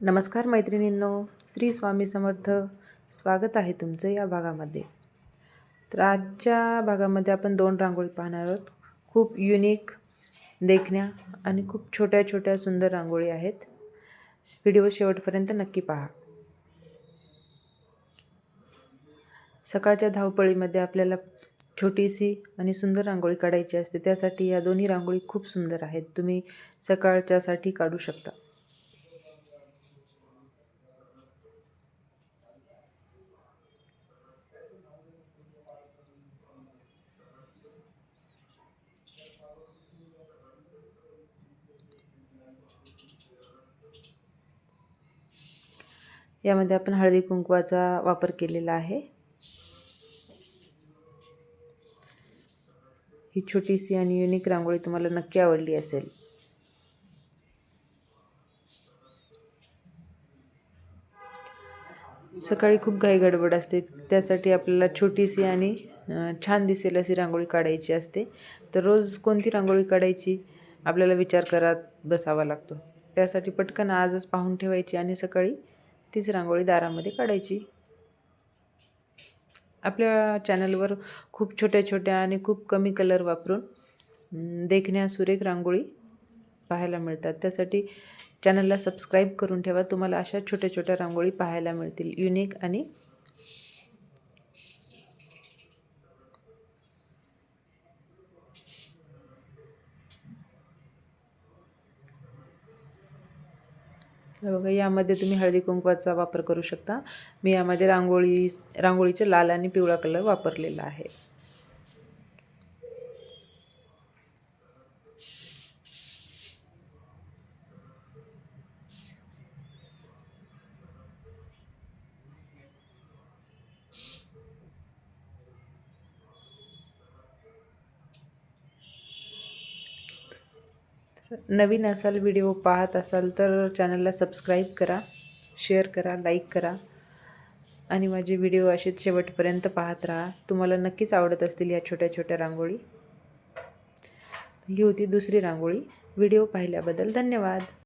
नमस्कार मैत्रिणींनो श्री स्वामी समर्थ. स्वागत आहे तुमचं या भागामध्ये. तर आजच्या भागामध्ये आपण दोन रांगोळी पाहणार आहोत. खूप युनिक देखण्या आणि खूप छोट्या छोट्या सुंदर रांगोळी आहेत. व्हिडिओ शेवटपर्यंत नक्की पहा. सकाळच्या धावपळीमध्ये आपल्याला छोटीशी आणि सुंदर रांगोळी काढायची असते. त्यासाठी या दोन्ही रांगोळी खूप सुंदर आहेत. तुम्ही सकाळच्यासाठी काढू शकता. यामध्ये आपण हळदी कुंकवाचा वापर केलेला आहे. ही छोटीशी आणि युनिक रांगोळी तुम्हाला नक्की आवडली असेल. सकाळी खूप घाई गडबड असते. त्यासाठी आपल्याला छोटीशी आणि छान दिसेल अशी रांगोळी काढायची असते. तर रोज कोणती रांगोळी काढायची आपल्याला विचार करत बसावा लागतो. त्यासाठी पटकन आजच पाहून ठेवायची आणि सकाळी तीच रांगोळी दारामध्ये काढायची. आपल्या चॅनलवर खूप छोट्या छोट्या आणि खूप कमी कलर वापरून देखण्या सुरेख रांगोळी पाहायला मिळतात. त्यासाठी चॅनलला सबस्क्राईब करून ठेवा. तुम्हाला अशा छोट्या छोट्या रांगोळी पाहायला मिळतील. युनिक आणि बघा यामध्ये तुम्ही हळदी कुंकवाचा वापर करू शकता. मी यामध्ये रांगोळी रांगोळीचे लाल आणि पिवळा कलर वापरलेला आहे. नवीन असाल व्हिडिओ पाहत असाल तर चॅनलला सबस्क्राईब करा शेअर करा लाईक करा. आणि माझे व्हिडिओ असेच शेवटपर्यंत पाहत राहा. तुम्हाला नक्कीच आवडत असतील या छोट्या छोट्या रांगोळी. ही होती दुसरी रांगोळी. व्हिडिओ पाहिल्याबद्दल धन्यवाद.